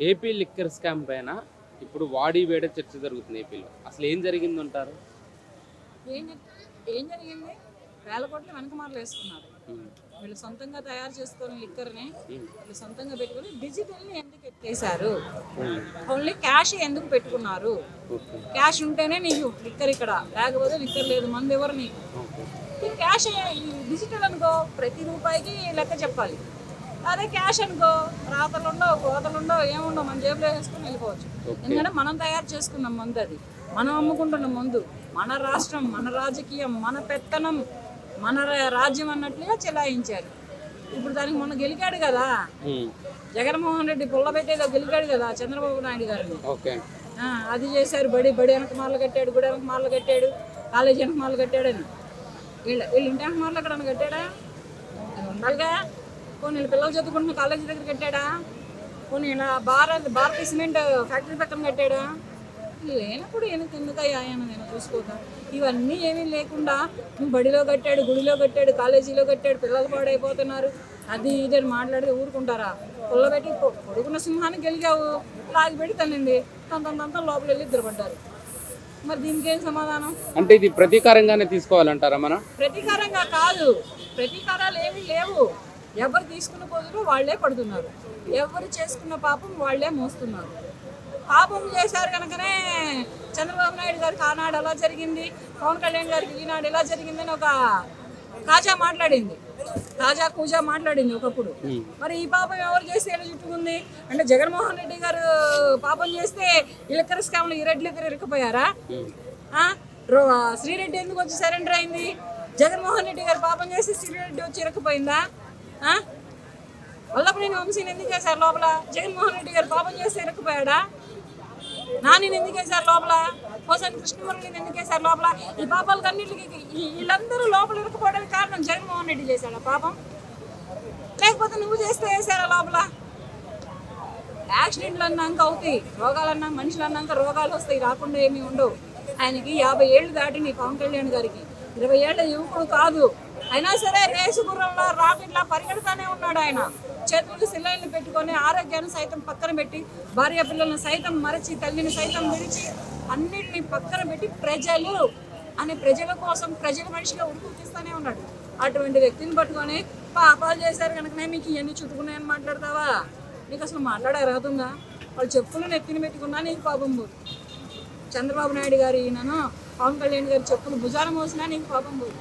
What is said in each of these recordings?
AP liquor scam పైన ఇప్పుడు వాడి వేడ చర్చ జరుగుతుంది ఏపీలో. అసలు ఏం జరిగింది అంటారు ఏం ఏం జరిగింది? వేల కోట్లు వెనకమారలు వేసుకున్నారు. వీళ్ళు సొంతంగా తయారు చేసుకుని లిక్కర్ని వీళ్ళు సొంతంగా పెట్టుకుని డిజిటల్ని ఎందుకు ఎత్తేసారు ఓన్లీ క్యాష్ ఎందుకు పెట్టుకున్నారు? క్యాష్ ఉంటేనే నీకు లిక్కర్ ఇక్కడ లేకపోతే లిక్కర్ లేదు మంది ఎవరు నీకు? ఈ క్యాష్ డిజిటల్ అనుకో ప్రతి రూపాయికి లెక్క చెప్పాలి. అదే క్యాష్ అనుకో రాతలు ఉండవు కోతలు ఉండవు ఏముండవు మన జేబులో వేసుకొని వెళ్ళిపోవచ్చు. ఎందుకంటే మనం తయారు చేసుకున్న మందు అది. మనం అమ్ముకుంటున్న మందు. మన రాష్ట్రం మన రాజకీయం మన పెత్తనం మన రాజ్యం అన్నట్లుగా చెలాయించారు. ఇప్పుడు దానికి మొన్న గెలికాడు కదా. జగన్మోహన్ రెడ్డి పుల్ల పెట్టేదో గెలికాడు కదా చంద్రబాబు నాయుడు గారిని ఆ, అది చేశారు. బడి బడి వెనక మాలలు కట్టాడు గుడి వెనక మాలలు కట్టాడు కాలేజీ వెనక మాలలు కట్టాడు అని వీళ్ళు వీళ్ళు ఇంటి వెనక మాలలు ఎక్కడ కట్టాడా? ఉండాలిగా. వీళ్ళ పిల్లలు చదువుకుంటున్న కాలేజీ దగ్గర కట్టాడా? ఇలా భారత్ భారతీయ సిమెంట్ ఫ్యాక్టరీ పక్కన కట్టాడా? లేనప్పుడు ఎందుకు ఎందుకయ్యా ఆయన? నేను చూసుకోక. ఇవన్నీ ఏమీ లేకుండా బడిలో కట్టాడు గుడిలో కట్టాడు కాలేజీలో కట్టాడు పిల్లలు పాడైపోతున్నారు. అది ఇది అని మాట్లాడితే ఊరుకుంటారా? పుల్లబెట్టి పొడుగున్న సింహాన్ని గెలిగావు లాగి పెట్టి తల్లింది తన తన తన లోపల వెళ్ళి ఇద్దరుపడ్డారు మరి దీనికి ఏం సమాధానం? అంటే ఇది ప్రతీకారంగానే తీసుకోవాలంటారా మనం? ప్రతీకారంగా కాదు. ప్రతీకారాలు ఏమీ లేవు. ఎవరు తీసుకున్న పొదులు వాళ్ళే పడుతున్నారు. ఎవరు చేసుకున్న పాపం వాళ్ళే మోస్తున్నారు. పాపం చేశారు కనుకనే చంద్రబాబు నాయుడు గారికి ఆనాడు అలా జరిగింది? పవన్ కళ్యాణ్ గారికి ఈనాడు ఇలా జరిగిందని ఒక కాజా మాట్లాడింది. తాజా కూజా మాట్లాడింది ఒకప్పుడు. మరి ఈ పాపం ఎవరు చేస్తే ఎలా చుట్టుకుంది? అంటే జగన్మోహన్ రెడ్డి గారు పాపం చేస్తే ఇలక్కర స్కామ్లో ఈ రెడ్లు ఇద్దరు ఇరుక్కుపోయారా? ఉమ్, ఆ? రో- శ్రీరెడ్డి ఎందుకు వచ్చి సరెండర్ అయింది? జగన్మోహన్ రెడ్డి గారు పాపం చేసి శ్రీరెడ్డి వచ్చి ఇరకపోయిందా? వల్లభనేని వంశీని ఎందుకు చేశారు లోపల? జగన్మోహన్ రెడ్డి గారు పాపం చేస్తే ఇరకపోయాడా నానిని ఎందుకు వేశారు లోపల? పోసాని కృష్ణమురళిని ఎందుకు వేశారు లోపల? ఈ పాపాలకు అన్నింటికి వీళ్ళందరూ లోపల ఇరుక్కుపోవడానికి కారణం జగన్మోహన్ రెడ్డి చేశాడా పాపం? లేకపోతే నువ్వు చేస్తే వేసారా లోపల? యాక్సిడెంట్లు అన్నాక అవుతాయి. రోగాలు అన్నా మనుషులు అన్నాక రోగాలు వస్తాయి. రాకుండా ఏమీ ఉండవు. ఆయనకి యాభై ఏళ్ళు దాటింది పవన్ కళ్యాణ్ గారికి. ఇరవై ఏళ్ళ యువకుడు కాదు. అయినా సరే రేసు గుర్రంలో రాకెట్లా పరిగెడతానే ఉన్నాడు ఆయన. చేతులకు సిల్లైన్లు పెట్టుకొని ఆరోగ్యాన్ని సైతం పక్కన పెట్టి భార్య పిల్లల్ని సైతం మరచి తల్లిని సైతం విడిచి అన్నిటిని పక్కన పెట్టి ప్రజలు అనే ప్రజల కోసం ప్రజల మనిషిగా ఉడుకుతిస్తానే ఉన్నాడు. అటువంటి వ్యక్తిని పట్టుకొని పాపాలు చేశారు కనుకనే మీకు ఇవన్నీ చుట్టుకున్నాయని మాట్లాడతావా? నీకు అసలు మాట్లాడే అర్హతుందా? వాళ్ళు చెప్పులు నెత్తిన పెట్టుకున్నా నీకు పాపం పోదు చంద్రబాబు నాయుడు గారు ఈయనను పవన్ కళ్యాణ్ గారి చెప్పులు భుజాన మోసినా నీకు పాపం పోదు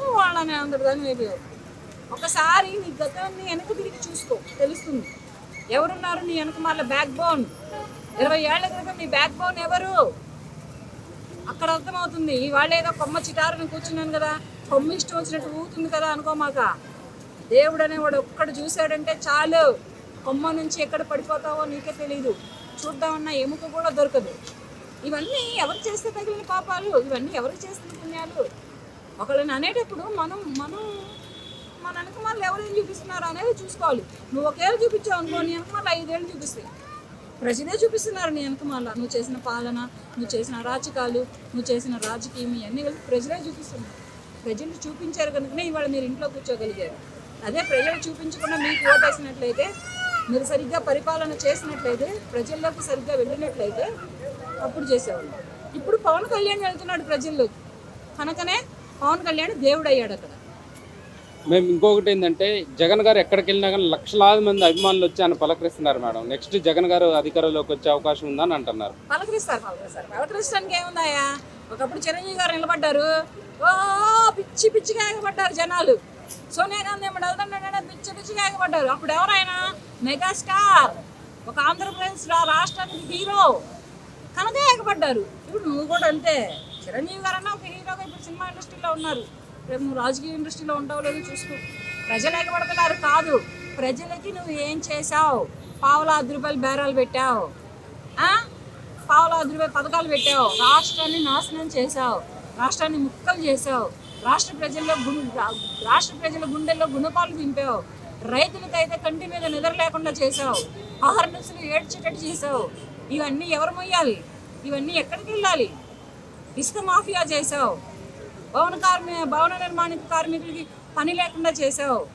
నువ్వు వాళ్ళని అందరు దాన్ని అయిపోయావు ఒకసారి నీ గతాన్ని వెనక తిరిగి చూసుకో తెలుస్తుంది. ఎవరున్నారు నీ వెనక మళ్ళీ బ్యాక్ బోన్ ఇరవై ఏళ్ళ క్రితం నీ బ్యాక్ బోన్ ఎవరు? అక్కడ అర్థమవుతుంది. వాళ్ళు ఏదో కొమ్మ చిటారుని కూర్చున్నాను కదా కొమ్మ ఇష్టం వచ్చినట్టు ఊతుంది కదా అనుకోమాక. దేవుడు అనేవాడు ఒక్కడు చూశాడంటే చాలు. కొమ్మ నుంచి ఎక్కడ పడిపోతావో నీకే తెలియదు చూద్దామన్నా ఎముక కూడా దొరకదు. ఇవన్నీ ఎవరు చేస్తే తగిలిన పాపాలు? ఇవన్నీ ఎవరు చేస్తున్న పుణ్యాలు? ఒకళ్ళని అనేటప్పుడు మనం మనం మన వెనక మళ్ళీ ఎవరేం చూపిస్తున్నారు అనేది చూసుకోవాలి. నువ్వు ఒకేళ్ళు చూపించావు అనుకో నీ వెనక మళ్ళీ ఐదేళ్ళు చూపిస్తాయి. ప్రజలే చూపిస్తున్నారు నీ వెనక మళ్ళీ నువ్వు చేసిన పాలన నువ్వు చేసిన అరాచకాలు నువ్వు చేసిన రాజకీయం ఇవన్నీ కలిసి ప్రజలే చూపిస్తున్నారు. ప్రజలు చూపించారు కనుకనే ఇవాళ మీరు ఇంట్లో కూర్చోగలిగారు. అదే ప్రజలు చూపించకుండా మీకు ఓటేసినట్లయితే మీరు సరిగ్గా పరిపాలన చేసినట్లయితే ప్రజల్లోకి సరిగ్గా వెళ్ళినట్లయితే అప్పుడు చేసేవాళ్ళు. ఇప్పుడు పవన్ కళ్యాణ్ వెళ్తున్నాడు ప్రజల్లోకి. కనుకనే పవన్ కళ్యాణ్ దేవుడు అయ్యాడు అక్కడ. మేము ఇంకొకటి ఏంటంటే జగన్ గారు ఎక్కడికి వెళ్ళినా కానీ లక్షలాది మంది అభిమానులు వచ్చి ఆయన పలకరిస్తున్నారు మేడం. నెక్స్ట్ జగన్ గారు అధికారంలోకి వచ్చే అవకాశం ఉందని అంటున్నారు. పలకరిస్తారు పలకరిస్తారు. పలకరించడానికి ఏముందాయా ఒకప్పుడు చిరంజీవి గారు నిలబడ్డారు. ఓ పిచ్చి పిచ్చిగా ఎగబడ్డారు జనాలు. సోనియా గాంధీ వెళ్తుంటే పిచ్చి పిచ్చిగా ఎగబడ్డారు. అప్పుడు ఎవరైనా మెగాస్టార్ ఒక ఆంధ్రప్రదేశ్ రాష్ట్రానికి హీరో. కనుక ఎగబడ్డారు. ఇప్పుడు నువ్వు కూడా అంతే. చిరంజీవి గారు ఒక హీరోగా ఇప్పుడు సినిమా ఇండస్ట్రీలో ఉన్నారు. రేపు నువ్వు రాజకీయ ఇండస్ట్రీలో ఉంటావు లేదో చూసుకో. ప్రజలు ఎగబడుతున్నారు కాదు. ప్రజలకి నువ్వు ఏం చేసావు పావుల ఐదు రూపాయలు బేరాలు పెట్టావు. పావులా పావుల ఐదు రూపాయలు పథకాలు పెట్టావు. రాష్ట్రాన్ని నాశనం చేశావు. రాష్ట్రాన్ని ముక్కలు చేసావు రాష్ట్ర ప్రజల్లో గుండె రాష్ట్ర ప్రజల గుండెల్లో గుణపాలు దింపావు. రైతులకైతే కంటి మీద నిద్ర లేకుండా చేసావు ఆహార నిరుసులు ఏడ్చేటట్టు చేసావు ఇవన్నీ ఎవరు మొయ్యాలి? ఇవన్నీ ఎక్కడికి వెళ్ళాలి? ఇసుక మాఫియా చేసావు భవన కార్మి భవన నిర్మాణ కార్మికులకి పని లేకుండా చేసావు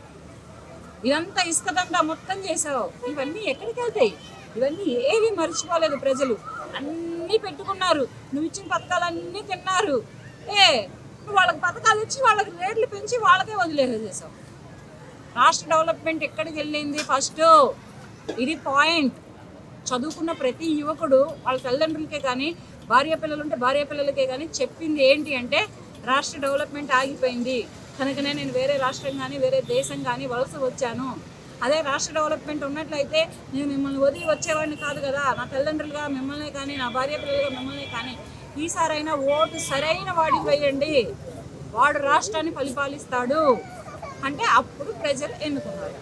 ఇదంతా ఇసుకదంతా మొత్తం చేసావు ఇవన్నీ ఎక్కడికి వెళ్తాయి? ఇవన్నీ ఏవి మర్చిపోలేదు ప్రజలు. అన్నీ పెట్టుకున్నారు. నువ్వు ఇచ్చిన పథకాలన్నీ తిన్నారు. ఏ వాళ్ళకి పథకాలు ఇచ్చి వాళ్ళకి రేట్లు పెంచి వాళ్ళకే వదిలేసేసావు రాష్ట్ర డెవలప్మెంట్ ఎక్కడికి వెళ్ళింది ఫస్ట్? ఇది పాయింట్. చదువుకున్న ప్రతి యువకుడు వాళ్ళ తల్లిదండ్రులకే కానీ భార్య పిల్లలు ఉంటే భార్య పిల్లలకే కానీ చెప్పింది ఏంటి అంటే రాష్ట్ర డెవలప్మెంట్ ఆగిపోయింది. కనుకనే నేను వేరే రాష్ట్రం కానీ వేరే దేశం కానీ వలస వచ్చాను. అదే రాష్ట్ర డెవలప్మెంట్ ఉన్నట్లయితే నేను మిమ్మల్ని వదిలి వచ్చేవాడిని కాదు కదా. నా తల్లిదండ్రులుగా మిమ్మల్ని కానీ నా భార్య పిల్లలుగా మిమ్మల్ని కానీ ఈసారైనా ఓటు సరైన వాడికి వేయండి. వాడు రాష్ట్రాన్ని పరిపాలిస్తాడు. అంటే అప్పుడు ప్రజలు ఎన్నుకున్నారు.